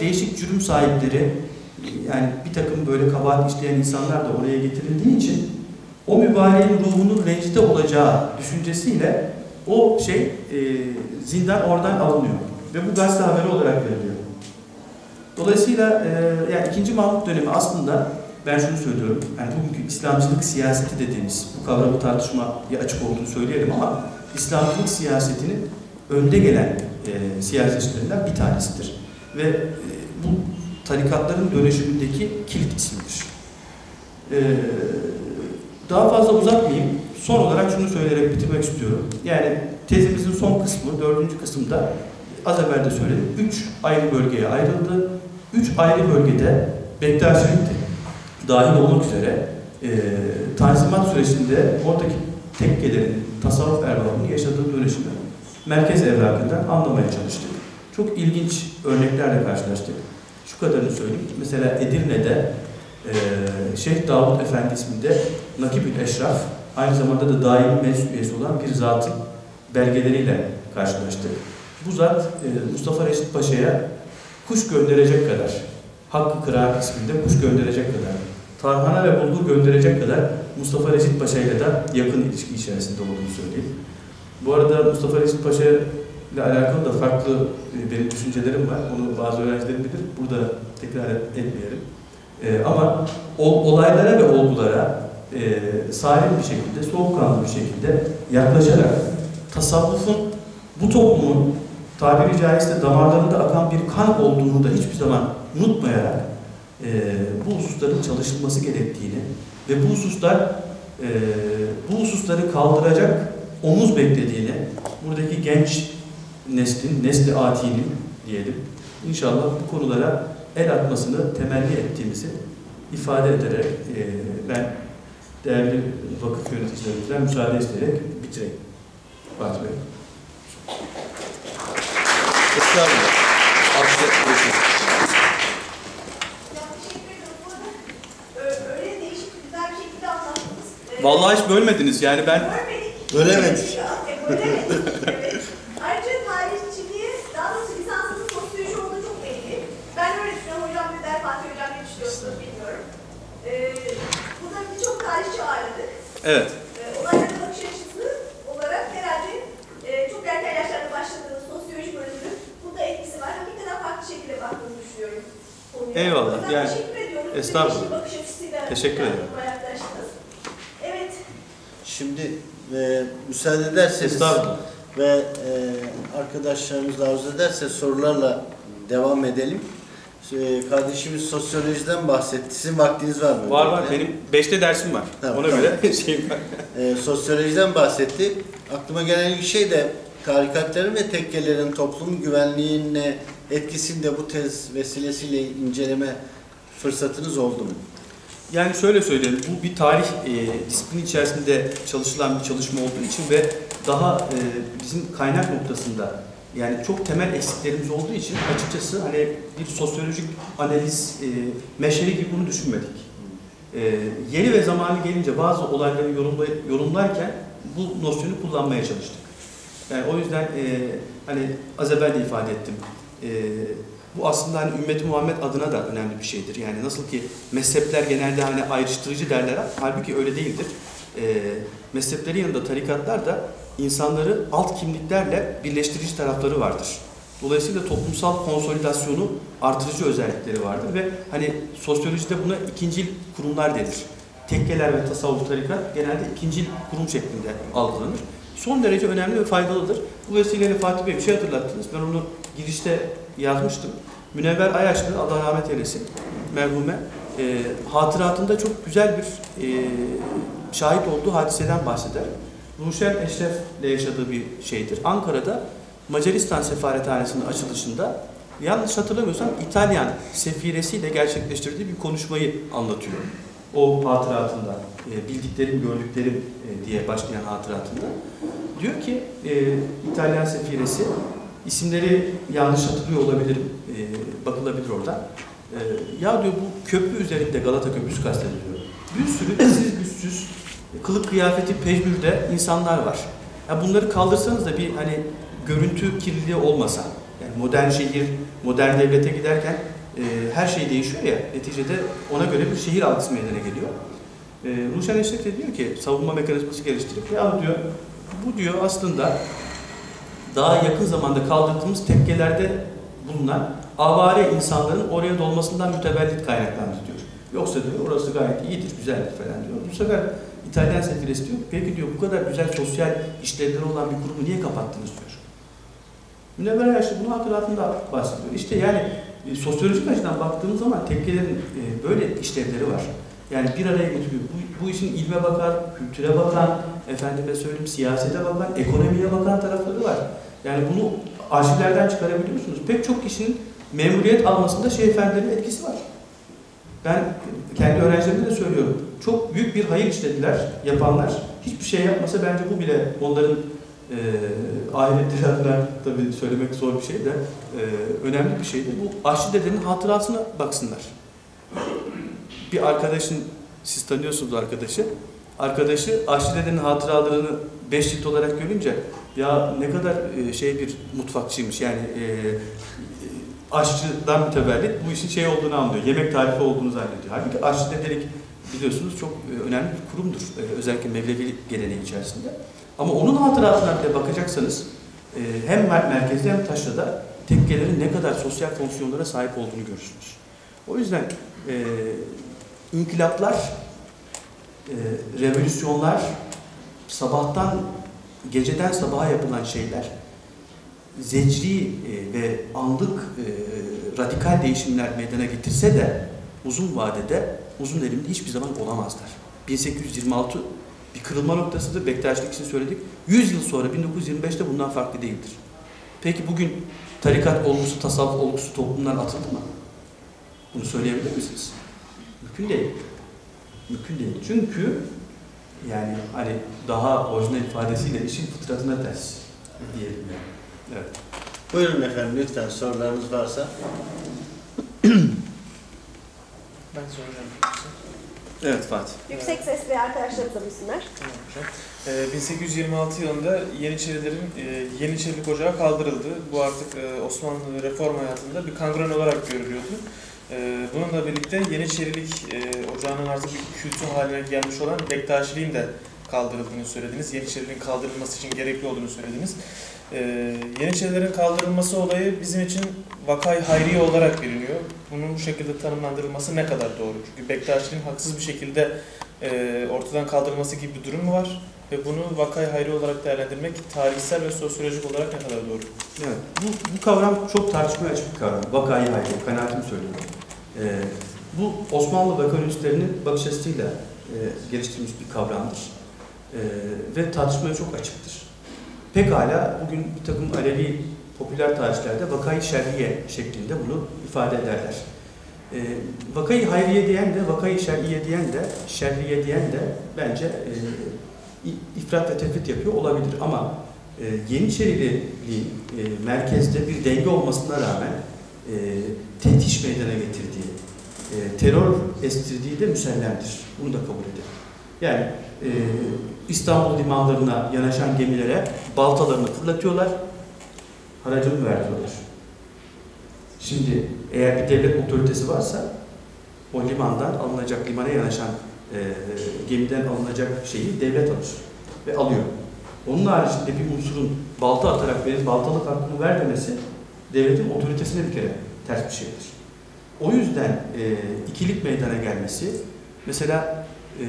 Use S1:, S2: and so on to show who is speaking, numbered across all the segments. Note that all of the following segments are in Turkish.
S1: değişik cürüm sahipleri, yani bir takım böyle kabahat işleyen insanlar da oraya getirildiği için o mübareğin ruhunun rencide olacağı düşüncesiyle o şey e, zindan oradan alınıyor. Ve bu gazete haberi olarak veriliyor. Dolayısıyla e, yani ikinci Mahmut dönemi aslında ben şunu söylüyorum. Yani bugünkü İslamcılık siyaseti dediğimiz bu kavramı tartışmaya açık olduğunu söyleyelim ama İslamcılık siyasetinin önde gelen e, siyasetçilerinden bir tanesidir. Ve e, bu tarikatların dönüşümündeki kilit isimdir. E, daha fazla uzatmayayım. Son olarak şunu söyleyerek bitirmek istiyorum. Yani tezimizin son kısmı, dördüncü kısımda az evvel de söyledim. Üç ayrı bölgeye ayrıldı. Üç ayrı bölgede Bektaşilik dahil olmak üzere e, Tanzimat sürecinde oradaki tekkelerin, tasavvuf erbabının yaşadığı dönüşümü merkez evrakından anlamaya çalıştık. Çok ilginç örneklerle karşılaştık. Şu kadarını söyleyeyim. Mesela Edirne'de e, Şeyh Davut Efendi isminde Nakib-ül Eşraf, aynı zamanda da daimi meclis üyesi olan bir zatın belgeleriyle karşılaştık. Bu zat e, Mustafa Reşit Paşa'ya kuş gönderecek kadar, Hakkı Kıraat isminde kuş gönderecek kadar, tarhana ve bulgur gönderecek kadar Mustafa Reşit Paşa ile de yakın ilişki içerisinde olduğunu söyleyeyim. Bu arada Mustafa Reşit Paşa ile alakalı da farklı e, benim düşüncelerim var. Onu bazı öğrencilerim bilir. Burada tekrar etmeyelim. E, ama o, olaylara ve olgulara e, salim bir şekilde, soğukkanlı bir şekilde yaklaşarak tasavvufun bu toplumun tabiri caizse damarlarında akan bir kan olduğunu da hiçbir zaman unutmayarak e, bu hususların çalışılması gerektiğini ve bu hususlar e, bu hususları kaldıracak omuz beklediğini buradaki genç neslin, nesli atinin diyelim inşallah bu konulara el atmasını temenni ettiğimizi ifade ederek e, ben değerli vakıf yöneticilerimizden müsaade isteyerek bitireyim. Fatih Bey.
S2: Estağfurullah.
S1: Vallahi hiç bölmediniz yani ben
S3: Bölmedik.
S2: Bölemedik.
S3: Bölemedik. evet. Ayrıca tarihçiliği, daha doğrusu lisansının sosyoloji olduğu çok belli. Ben öyle düşünüyorum. Hocam ne der, Fatih Hocam ne düşünüyorsunuz bilmiyorum. Ee, burada birçok tarihçi ağırladık.
S1: Evet
S3: Ee, olaylara bakış açısı olarak herhalde e, çok erken yaşlarda başladığınız sosyoloji bölümünün burada etkisi var. Hakikaten farklı şekilde baktığını düşünüyorum. konuya.
S1: Eyvallah, yani,
S3: teşekkür ediyorum.
S1: Estağfurullah.
S3: bakış açısıyla
S1: Teşekkür ederim.
S3: Evet.
S2: Şimdi e, müsaade ederseniz
S1: Estağfurullah.
S2: ve e, arkadaşlarımız da arzu ederse sorularla devam edelim. E, kardeşimiz sosyolojiden bahsetti. Sizin vaktiniz var mı?
S1: var var benim 5'te dersim var.
S2: Tamam,
S1: Ona
S2: tamam.
S1: göre şeyim var.
S2: E, sosyolojiden bahsetti. Aklıma gelen bir şey de tarikatların ve tekkelerin toplum güvenliğine etkisini de bu tez vesilesiyle inceleme fırsatınız oldu mu?
S1: Yani şöyle söyleyelim, bu bir tarih e, disiplini içerisinde çalışılan bir çalışma olduğu için ve daha e, bizim kaynak noktasında yani çok temel eksiklerimiz olduğu için açıkçası hani bir sosyolojik analiz e, meşeri gibi bunu düşünmedik. E, yeri ve zamanı gelince bazı olayları yorumlay- yorumlarken bu nosyonu kullanmaya çalıştık. Yani o yüzden e, hani az evvel de ifade ettim. E, bu aslında hani ümmeti Muhammed adına da önemli bir şeydir. Yani nasıl ki mezhepler genelde hani ayrıştırıcı derler, halbuki öyle değildir. E, mezheplerin yanında tarikatlar da insanları alt kimliklerle birleştirici tarafları vardır. Dolayısıyla toplumsal konsolidasyonu artırıcı özellikleri vardır ve hani sosyolojide buna ikincil kurumlar denir. Tekkeler ve tasavvuf tarikat genelde ikincil kurum şeklinde algılanır. Son derece önemli ve faydalıdır. Bu vesileyle Fatih Bey bir şey hatırlattınız. Ben onu girişte yazmıştım. Münevver Ayaşlı, Allah rahmet eylesin, merhume, e, hatıratında çok güzel bir e, şahit olduğu hadiseden bahseder. Ruşen Eşref'le yaşadığı bir şeydir. Ankara'da Macaristan Sefarethanesi'nin açılışında yanlış hatırlamıyorsam İtalyan sefiresiyle gerçekleştirdiği bir konuşmayı anlatıyor. O hatıratında, e, bildiklerim, gördüklerim e, diye başlayan hatıratında. Diyor ki e, İtalyan sefiresi, isimleri yanlış hatırlıyor olabilirim, e, bakılabilir orada. E, ya diyor bu köprü üzerinde Galata Köprüsü kastediliyor. Bir sürü kılık kıyafeti pejmürde insanlar var. Ya bunları kaldırsanız da bir hani görüntü kirliliği olmasa, yani modern şehir modern devlete giderken e, her şey değişiyor ya, neticede ona göre bir şehir algısı meydana geliyor. E, Ruşen Eşref de diyor ki, savunma mekanizması geliştirip, ya diyor, bu diyor aslında daha yakın zamanda kaldırdığımız tekkelerde bulunan avare insanların oraya dolmasından mütevellit kaynaklandı diyor. Yoksa diyor orası gayet iyidir, güzeldir falan diyor. Bu sefer İtalyan sefiresi diyor, peki diyor bu kadar güzel sosyal işlevleri olan bir kurumu niye kapattınız diyor. Münevver Yaşlı bunun hatırlatında bahsediyor. İşte yani e, sosyolojik açıdan baktığımız zaman tekkelerin e, böyle işlevleri var. Yani bir araya getiriyor. Bu, bu işin ilme bakan, kültüre bakan, efendime söyleyeyim siyasete bakan, ekonomiye bakan tarafları var. Yani bunu arşivlerden çıkarabiliyorsunuz. Pek çok kişinin memuriyet almasında şeyh efendilerin etkisi var. Ben kendi öğrencilerime de söylüyorum. Çok büyük bir hayır işlediler yapanlar. Hiçbir şey yapmasa bence bu bile onların e, ahiretleri tabii söylemek zor bir şey de e, önemli bir şeydi. Bu Aşçı dedenin hatırasına baksınlar. Bir arkadaşın, siz tanıyorsunuz arkadaşı, arkadaşı Aşçı dedenin hatıralarını 5 cilt olarak görünce ya ne kadar e, şey bir mutfakçıymış yani e, aşçıdan mütevellit bu işin şey olduğunu anlıyor. Yemek tarifi olduğunu zannediyor. Halbuki aşçı dedelik biliyorsunuz çok e, önemli bir kurumdur. E, özellikle Mevlevi geleneği içerisinde. Ama onun hatıratına bile bakacaksanız e, hem mer- merkezde hem taşrada tekkelerin ne kadar sosyal fonksiyonlara sahip olduğunu görürsünüz. O yüzden e, inkılaplar, e, revolüsyonlar, sabahtan, geceden sabaha yapılan şeyler, zecri e, ve anlık e, radikal değişimler meydana getirse de uzun vadede uzun elimde hiçbir zaman olamazlar. 1826 bir kırılma noktasıdır. Bektaşlık için söyledik. 100 yıl sonra 1925'te bundan farklı değildir. Peki bugün tarikat olgusu, tasavvuf olgusu toplumdan atıldı mı? Bunu söyleyebilir misiniz? Mümkün değil. Mümkün değil. Çünkü yani hani daha orijinal ifadesiyle işin fıtratına ters diyelim yani. Evet.
S2: Buyurun efendim lütfen sorularınız varsa.
S4: Ben soracağım.
S1: Evet Fatih.
S3: Yüksek sesle arkadaşlarımız da bilsinler.
S4: Tamam hocam. Ee, 1826 yılında Yeniçerilerin e, Yeniçerilik Ocağı kaldırıldı. Bu artık e, Osmanlı reform hayatında bir kangren olarak görülüyordu. E, bununla birlikte Yeniçerilik e, Ocağı'nın artık bir kültü haline gelmiş olan Bektaşiliğin de kaldırıldığını söylediniz. Yeniçeriliğin kaldırılması için gerekli olduğunu söylediniz. E, Yeniçerilerin kaldırılması olayı bizim için vakay hayriye olarak biliniyor. Bunun bu şekilde tanımlandırılması ne kadar doğru? Çünkü Bektaşiliğin haksız bir şekilde e, ortadan kaldırılması gibi bir durum mu var? Ve bunu vakay hayri olarak değerlendirmek tarihsel ve sosyolojik olarak ne kadar doğru?
S1: Evet, bu, bu kavram çok tartışmaya açık bir kavram. Vakayı hayri, kanaatimi söylüyorum. Ee, bu Osmanlı vakanistlerinin bakış açısıyla e, geliştirilmiş bir kavramdır. Ee, ve tartışmaya çok açıktır. Pekala bugün bir takım Alevi popüler tarihçilerde vakayı şer'iye şeklinde bunu ifade ederler. Ee, vakayı hayriye diyen de, vakayı şer'iye diyen de, şer'iye diyen de bence e, ifrat ve tefrit yapıyor olabilir. Ama e, Yeniçeriliğin e, merkezde bir denge olmasına rağmen e, tetiş meydana getirdiği, e, terör estirdiği de müsellemdir. Bunu da kabul edelim. Yani e, İstanbul limanlarına yanaşan gemilere baltalarını fırlatıyorlar, haracını verdiyorlar. Şimdi eğer bir devlet otoritesi varsa o limandan alınacak, limana yanaşan e, gemiden alınacak şeyi devlet alır ve alıyor. Onun haricinde bir unsurun balta atarak benim baltalık hakkımı ver demesi devletin otoritesine bir kere ters bir şeydir. O yüzden e, ikilik meydana gelmesi, mesela e,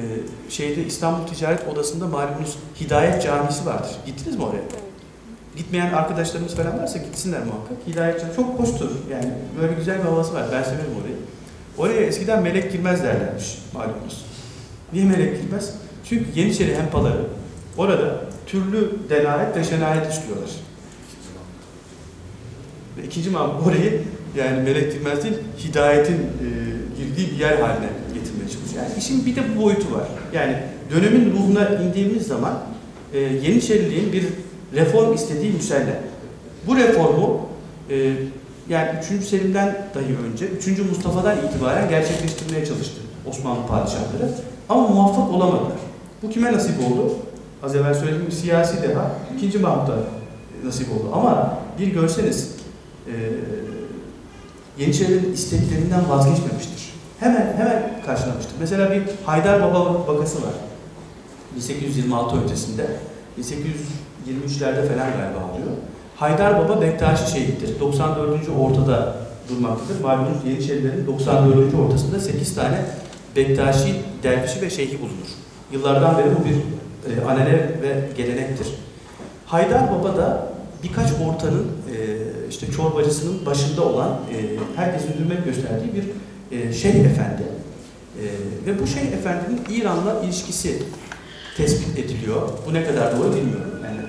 S1: şeyde İstanbul Ticaret Odası'nda malumunuz Hidayet Camisi vardır. Gittiniz mi oraya? Gitmeyen arkadaşlarımız falan varsa gitsinler muhakkak. Hidayet Camii çok hoştur. Yani böyle güzel bir havası var. Ben severim orayı. Oraya eskiden melek girmez derlermiş malumunuz. Niye melek girmez? Çünkü Yeniçeri hempaları orada türlü delayet ve şenayet işliyorlar. Ve ikinci Mahmut orayı yani melek girmez değil, hidayetin e, girdiği bir yer haline. Yani işin bir de bu boyutu var. Yani dönemin ruhuna indiğimiz zaman e, Yeniçeriliğin bir reform istediği müsellem. Bu reformu e, yani 3. Selim'den dahi önce, 3. Mustafa'dan itibaren gerçekleştirmeye çalıştı Osmanlı padişahları. Ama muvaffak olamadılar. Bu kime nasip oldu? Az evvel söylediğim gibi siyasi deha 2. Mahmut'a nasip oldu. Ama bir görseniz e, Yeniçerilerin isteklerinden vazgeçmemiştir. Hemen hemen karşılamıştır. Mesela bir Haydar Baba vakası var. 1826 öncesinde. 1823'lerde falan galiba oluyor. Haydar Baba Bektaşi şehittir. 94. ortada durmaktadır. Malumunuz Yeniçerilerin 94. ortasında 8 tane Bektaşi dervişi ve şeyhi bulunur. Yıllardan beri bu bir e, anane ve gelenektir. Haydar Baba da birkaç ortanın e, işte çorbacısının başında olan e, herkesin hürmet gösterdiği bir e, şeyh efendi. E, ve bu şeyh efendinin İran'la ilişkisi tespit ediliyor. Bu ne kadar doğru bilmiyorum. Yani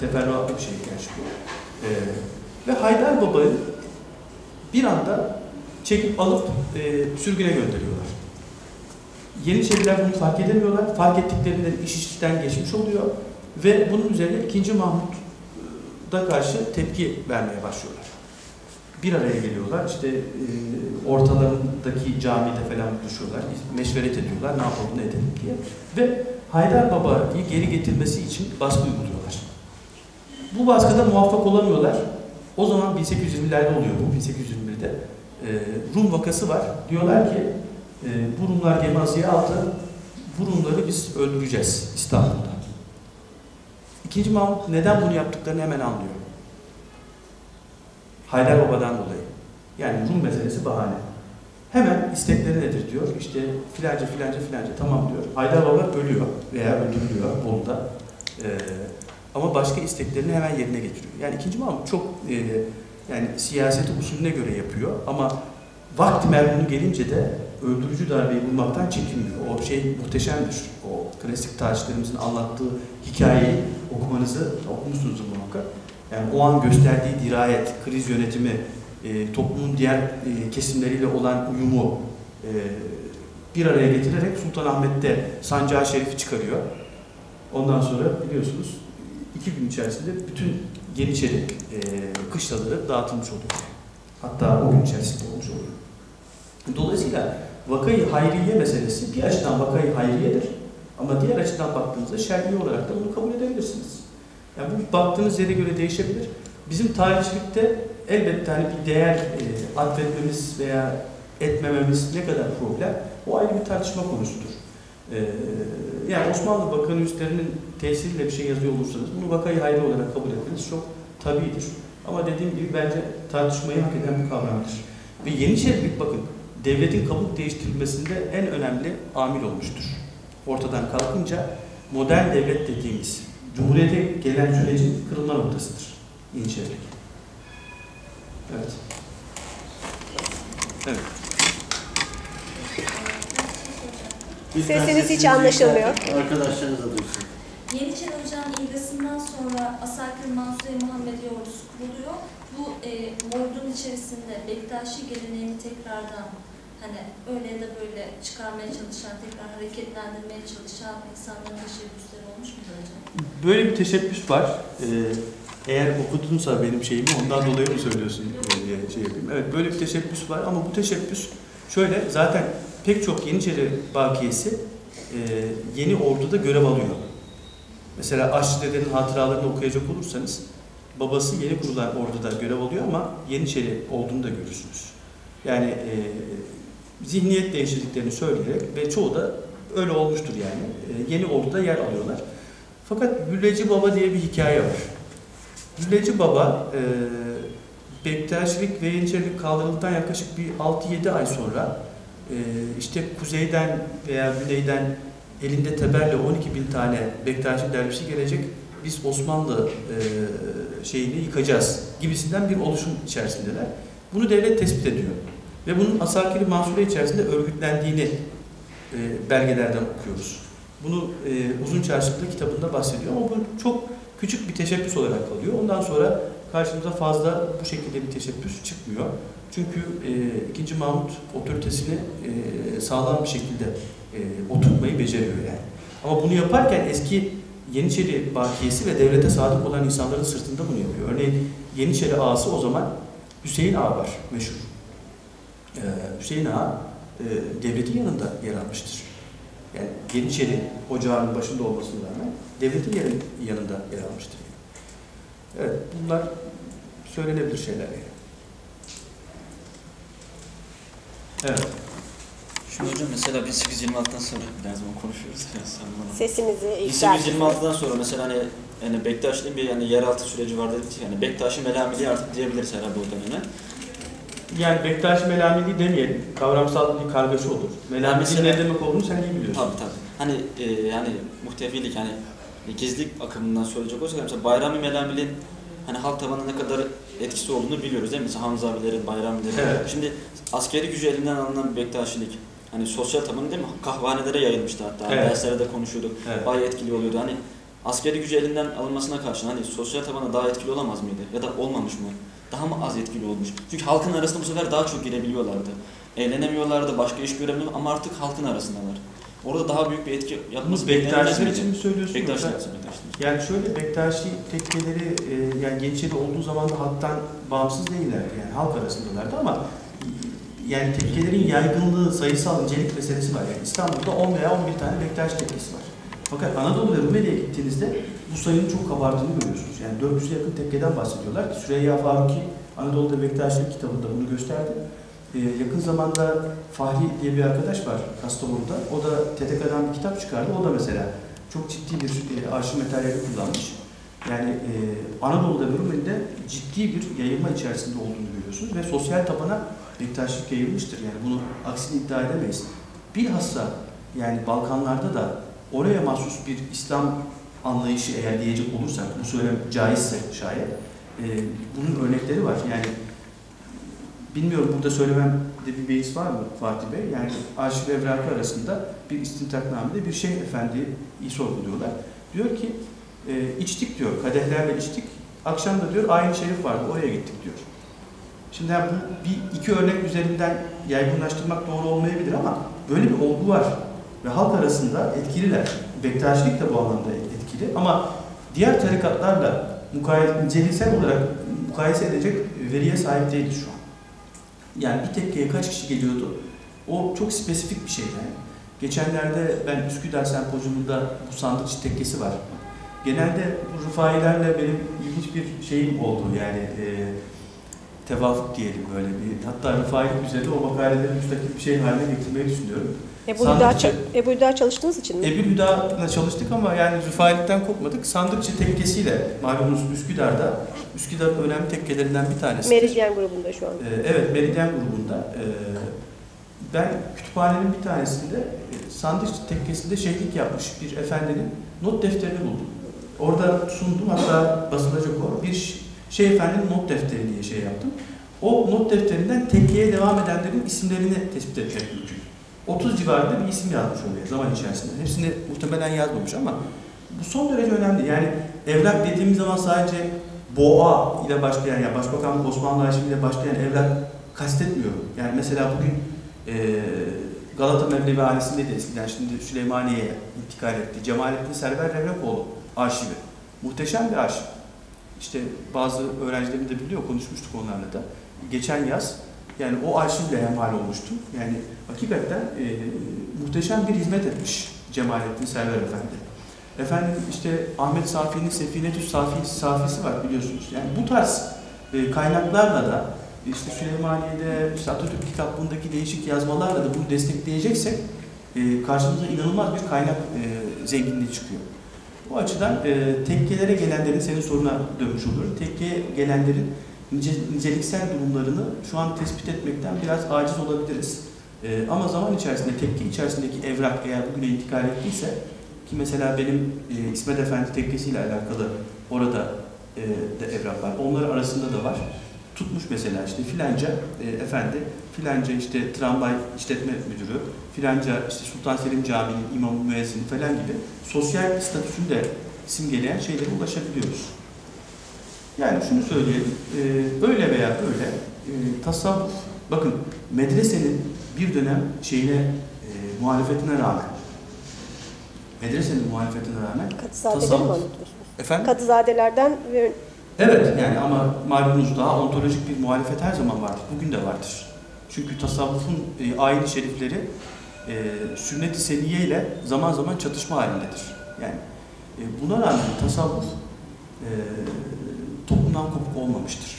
S1: teferruatlı bir şey gerçi bu. E, ve Haydar Baba'yı bir anda çekip alıp e, sürgüne gönderiyorlar. Yeniçeriler bunu fark edemiyorlar. Fark ettiklerinde iş işten geçmiş oluyor. Ve bunun üzerine 2. Mahmut da karşı tepki vermeye başlıyorlar. Bir araya geliyorlar, işte e, ortalarındaki camide falan buluşuyorlar, meşveret ediyorlar, ne yapalım ne edelim diye. Ve Haydar Baba'yı geri getirmesi için baskı uyguluyorlar. Bu baskıda muvaffak olamıyorlar. O zaman 1820'lerde oluyor bu, 1821'de. E, Rum vakası var. Diyorlar ki, e, bu Rumlar Gemazi'ye aldı, bu Rumları biz öldüreceğiz İstanbul'da. İkinci Mahmut neden bunu yaptıklarını hemen anlıyor. Haydar Baba'dan dolayı. Yani Rum meselesi bahane. Hemen istekleri nedir diyor. İşte filanca filanca filanca tamam diyor. Haydar Baba ölüyor veya öldürülüyor Bolu'da. Ee, ama başka isteklerini hemen yerine getiriyor. Yani ikinci Mahmut çok e, yani siyaseti usulüne göre yapıyor ama vakti merhunu gelince de öldürücü darbeyi bulmaktan çekinmiyor. O şey muhteşemdir. O klasik tarihçilerimizin anlattığı hikayeyi okumanızı okumuşsunuzdur muhakkak. Yani o an gösterdiği dirayet, kriz yönetimi, e, toplumun diğer e, kesimleriyle olan uyumu e, bir araya getirerek Sultanahmet'te Sancağı Şerif'i çıkarıyor. Ondan sonra biliyorsunuz iki gün içerisinde bütün Yeniçeri e, kışlaları dağıtılmış oluyor. Hatta o gün içerisinde olmuş oluyor. Dolayısıyla vakayı hayriye meselesi bir açıdan vakayı hayriyedir. Ama diğer açıdan baktığınızda şer'i olarak da bunu kabul edebilirsiniz. Yani bu baktığınız yere göre değişebilir. Bizim tarihçilikte elbette hani bir değer e, atfetmemiz veya etmememiz ne kadar problem o ayrı bir tartışma konusudur. E, yani Osmanlı Bakanı üstlerinin tesiriyle bir şey yazıyor olursanız bunu vakayı hayri olarak kabul etmeniz çok tabidir. Ama dediğim gibi bence tartışmayı hak eden bir kavramdır. Ve Yeniçerilik bakın devletin kabuk değiştirilmesinde en önemli amil olmuştur. Ortadan kalkınca modern devlet dediğimiz Cumhuriyete gelen sürecin kırılma noktasıdır. Yeniçerilik. Evet. Evet.
S2: Lütfen
S3: Sesiniz hiç anlaşılmıyor.
S2: Arkadaşlarınız da duysun.
S5: Yeniçeri Ocağı'nın ilgisinden sonra Asakir Mansur Muhammediye ordusu kuruluyor. Bu e, ordunun içerisinde Bektaşi geleneğini tekrardan hani öyle ya da böyle çıkarmaya çalışan, tekrar hareketlendirmeye çalışan insanların teşebbüsleri olmuş mudur acaba?
S1: Böyle bir teşebbüs var. Ee, eğer okudunsa benim şeyimi ondan dolayı mı söylüyorsun diye şey yapayım. Evet böyle bir teşebbüs var ama bu teşebbüs şöyle zaten pek çok Yeniçeri bakiyesi e, yeni orduda görev alıyor. Mesela Aşçı Dede'nin hatıralarını okuyacak olursanız babası yeni kurulan orduda görev alıyor ama Yeniçeri olduğunu da görürsünüz. Yani e, zihniyet değiştirdiklerini söyleyerek ve çoğu da öyle olmuştur yani. E, yeni orduda yer alıyorlar. Fakat Gülleci Baba diye bir hikaye var. Gülleci Baba e, Bektaşilik ve Yeniçerilik kaldırıldıktan yaklaşık bir 6-7 ay sonra e, işte kuzeyden veya güneyden elinde teberle 12 bin tane Bektaşi dervişi gelecek. Biz Osmanlı e, şeyini yıkacağız gibisinden bir oluşum içerisindeler. Bunu devlet tespit ediyor. Ve bunun Asakiri Mansure içerisinde örgütlendiğini e, belgelerden okuyoruz. Bunu e, Uzun Çarşı'da kitabında bahsediyor ama bu çok küçük bir teşebbüs olarak kalıyor. Ondan sonra karşımıza fazla bu şekilde bir teşebbüs çıkmıyor. Çünkü e, 2. Mahmut otoritesini e, sağlam bir şekilde e, oturtmayı beceriyor yani. Ama bunu yaparken eski Yeniçeri bakiyesi ve devlete sadık olan insanların sırtında bunu yapıyor. Örneğin Yeniçeri ağası o zaman Hüseyin Ağa var meşhur. Ee, Hüseyin Ağa e, devletin yanında yer almıştır. Yani Yeniçeri ocağının başında olmasına rağmen devletin yerin, yanında yer almıştır. Evet, bunlar söylenebilir şeyler yani. Evet.
S6: Şimdi hocam mesela 1826'dan sonra her zaman konuşuyoruz. ya, sen bana.
S7: Sesinizi yükseltin.
S6: 1826'dan sonra mesela hani yani Bektaşi'nin bir yani yeraltı süreci var dedik ya, yani Bektaşi Melamili artık diyebiliriz herhalde o döneme.
S1: Yani Bektaşi Melamili demeyelim. Kavramsal bir kargaşa olur. Melamili
S6: Mesela-
S1: ne demek olduğunu sen iyi biliyorsun.
S6: Tabii tabii. Hani e, yani muhtefilik hani gizlilik akımından söyleyecek olursak mesela Bayrami Melamil'in hani halk tabanına ne kadar etkisi olduğunu biliyoruz değil mi? Mesela Hamza abileri, Bayramileri.
S1: Evet.
S6: Şimdi askeri gücü elinden alınan bir Bektaşilik hani sosyal tabanı değil mi? Kahvanelere yayılmıştı hatta. Hani
S1: Evet.
S6: Derslerde konuşuyorduk.
S1: Evet.
S6: Bayağı etkili oluyordu. Hani askeri gücü elinden alınmasına karşın hani sosyal tabana daha etkili olamaz mıydı? Ya da olmamış mı? Daha mı az etkili olmuş? Çünkü halkın arasında bu sefer daha çok girebiliyorlardı. Eğlenemiyorlardı, başka iş göremiyorlardı ama artık halkın arasındalar. Orada daha büyük bir etki yapması beklenemez
S1: için mi söylüyorsun?
S6: Bektaşiler
S1: yoksa-
S6: için, Bektaşiler için.
S1: Yani şöyle Bektaşi tekkeleri e, yani Yeniçeri olduğu zaman da halktan bağımsız değiller. Yani halk arasındalardı ama e, yani tekkelerin yaygınlığı, sayısal incelik meselesi var. Yani İstanbul'da 10 veya 11 tane Bektaşi tekkesi var. Fakat Anadolu ve Rumeli'ye gittiğinizde bu sayının çok kabarttığını görüyorsunuz. Yani 400'e yakın tekkeden bahsediyorlar Süreyya Faruki Anadolu'da Bektaşilik kitabında bunu gösterdi. Ee, yakın zamanda Fahri diye bir arkadaş var Kastamonu'da. O da TTK'dan bir kitap çıkardı. O da mesela çok ciddi bir e, arşiv materyali kullanmış. Yani e, Anadolu'da ve Rumeli'de ciddi bir yayılma içerisinde olduğunu görüyorsunuz ve sosyal tabana Bektaşlık yayılmıştır. Yani bunu aksini iddia edemeyiz. Bilhassa yani Balkanlarda da oraya mahsus bir İslam anlayışı eğer diyecek olursak, bu söylem caizse şayet, e, bunun örnekleri var. Yani bilmiyorum burada söylemem de bir beis var mı Fatih Bey? Yani arşiv evrakı arasında bir istintaknamede bir şeyh efendiyi sorguluyorlar. Diyor ki e, içtik diyor, kadehlerle içtik. Akşam da diyor aynı şerif vardı, oraya gittik diyor. Şimdi yani bu bir iki örnek üzerinden yaygınlaştırmak doğru olmayabilir ama böyle bir olgu var ve halk arasında etkililer. Bektaşilik de bu anlamda etkili ama diğer tarikatlarla mukayese, olarak mukayese edecek veriye sahip değiliz şu an. Yani bir tekkeye kaç kişi geliyordu? O çok spesifik bir şey yani. Geçenlerde ben Üsküdar Sempozyumunda bu sandıkçı tekkesi var. Genelde bu rıfailerle benim ilginç bir şeyim oldu yani e, tevafuk diyelim böyle bir. Hatta rıfailik üzerine o makaleleri müstakil bir şey haline getirmeyi düşünüyorum.
S7: Ebu
S1: Sandıkçı-
S7: Ebu Hüda çalıştığınız için mi?
S1: Ebil Hüda'la çalıştık ama yani rıfailikten kopmadık. Sandıkçı tekkesiyle malumunuz Üsküdar'da, Üsküdar'ın önemli tekkelerinden bir tanesi.
S7: Meridyen grubunda şu an.
S1: Ee, evet, Meridyen grubunda. Ee, ben kütüphanenin bir tanesinde e, sandıkçı tekkesinde şeylik yapmış bir efendinin not defterini buldum. Orada sundum hatta basılacak o. Bir şey efendinin not defteri diye şey yaptım. O not defterinden tekkeye devam edenlerin isimlerini tespit etmek mümkün. 30 civarında bir isim yazmış oraya zaman içerisinde. Hepsini muhtemelen yazmamış ama bu son derece önemli. Yani evrak dediğimiz zaman sadece boğa ile başlayan, yani Başbakan Osmanlı arşiviyle başlayan evrak kastetmiyorum. Yani mesela bugün e, Galata Mevlevi ailesinde de eskiden şimdi Süleymaniye'ye intikal etti. Cemalettin Server Revrekoğlu arşivi. Muhteşem bir arşiv. İşte bazı öğrencilerim de biliyor, konuşmuştuk onlarla da. Geçen yaz yani o arşivle hemhal olmuştum. Yani hakikaten e, muhteşem bir hizmet etmiş Cemalettin Server Efendi. Efendim işte Ahmet Safi'nin Sefinetü Safi, Safisi var biliyorsunuz. Yani bu tarz e, kaynaklarla da işte Süleymaniye'de, işte Atatürk kitaplığındaki değişik yazmalarla da bunu destekleyeceksek e, karşımıza inanılmaz bir kaynak e, zenginliği çıkıyor. Bu açıdan e, tekkelere gelenlerin, senin soruna dönmüş oluyorum, tekkeye gelenlerin nice, niceliksel durumlarını şu an tespit etmekten biraz aciz olabiliriz. E, ama zaman içerisinde, tekke içerisindeki evrak eğer bugüne intikal ettiyse, ki mesela benim e, İsmet Efendi tekkesiyle alakalı orada e, de evrak var. Onlar arasında da var. Tutmuş mesela işte filanca e, efendi, filanca işte tramvay işletme müdürü, filanca işte Sultan Selim Camii'nin imamı müezzini falan gibi sosyal statüsünü de simgeleyen şeylere ulaşabiliyoruz. Yani şunu söyleyelim, e, öyle veya öyle e, tasavvuf, bakın medresenin bir dönem şeyine e, muhalefetine rağmen medresenin muhalefetine rağmen tasavvuf. efendim
S7: Kadızadelerden ve
S1: Evet yani ama malumunuz daha ontolojik bir muhalefet her zaman vardır. Bugün de vardır. Çünkü tasavvufun e, ayini şerifleri e, sünnet-i seniye ile zaman zaman çatışma halindedir. Yani e, buna rağmen tasavvuf e, toplumdan kopuk olmamıştır.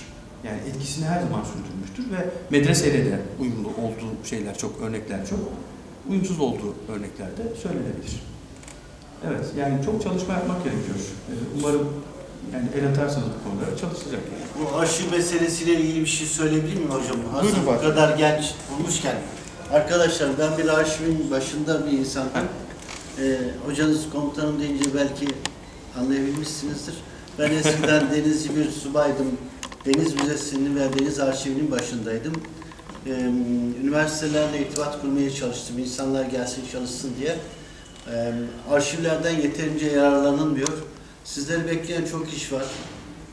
S1: Yani etkisini her zaman sürdürmüştür ve medreseyle de uyumlu olduğu şeyler çok, örnekler çok. Uyumsuz olduğu örnekler de söylenebilir. Evet, yani çok çalışma yapmak gerekiyor. Ee, Umarım yani el atarsanız bu konulara çalışacak. Yani.
S2: Bu arşiv meselesiyle ilgili bir şey söyleyebilir miyim hocam? Hazır
S1: Buyurun
S2: bu kadar genç bulmuşken. Arkadaşlar ben bir arşivin başında bir insandım. Ee, hocanız komutanım deyince belki anlayabilmişsinizdir. Ben eskiden denizci bir subaydım. Deniz Müzesi'nin ve Deniz Arşivinin başındaydım. Ee, üniversitelerle irtibat kurmaya çalıştım. İnsanlar gelsin çalışsın diye. Ee, arşivlerden yeterince yararlanılmıyor. Sizleri bekleyen çok iş var.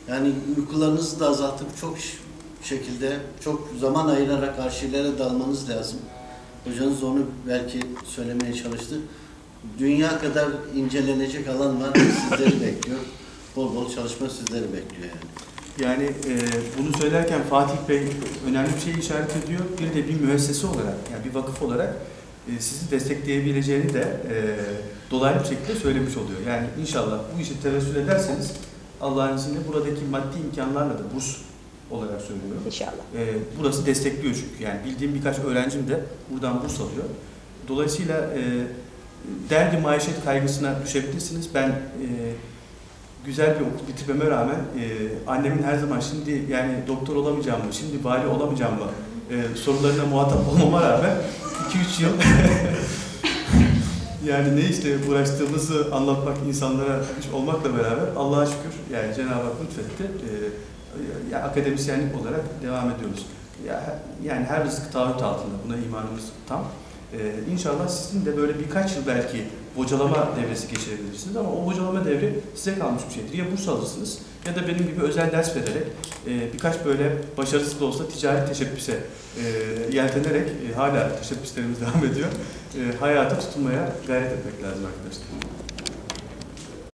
S2: Yani uykularınızı da azaltıp çok şekilde, çok zaman ayırarak arşivlere dalmanız lazım. Hocanız onu belki söylemeye çalıştı. Dünya kadar incelenecek alan var. Sizleri bekliyor. Bol bol çalışma sizleri bekliyor yani.
S1: Yani e, bunu söylerken Fatih Bey önemli bir şey işaret ediyor. Bir de bir müessese olarak, yani bir vakıf olarak e, sizi destekleyebileceğini de e, dolaylı bir şekilde söylemiş oluyor. Yani inşallah bu işi tevessül ederseniz Allah'ın izniyle buradaki maddi imkanlarla da burs olarak söylüyorum.
S7: İnşallah.
S1: E, burası destekliyor çünkü. Yani bildiğim birkaç öğrencim de buradan burs alıyor. Dolayısıyla e, derdi maişet kaygısına düşebilirsiniz. Ben e, güzel bir okul bitirmeme rağmen e, annemin her zaman şimdi yani doktor olamayacağım mı, şimdi vali olamayacağım mı e, sorularına muhatap olmama rağmen 2-3 yıl yani ne işte uğraştığımızı anlatmak insanlara iş olmakla beraber Allah'a şükür yani Cenab-ı Hak lütfetti. E, ya, akademisyenlik olarak devam ediyoruz. Ya, yani her rızık taahhüt altında. Buna imanımız tam. Ee, inşallah sizin de böyle birkaç yıl belki bocalama devresi geçirebilirsiniz ama o bocalama devri size kalmış bir şeydir. Ya burs alırsınız ya da benim gibi özel ders vererek e, birkaç böyle başarısız da olsa ticari teşebbüse e, yeltenerek e, hala teşebbüslerimiz devam ediyor. E, hayata tutunmaya gayret etmek lazım arkadaşlar.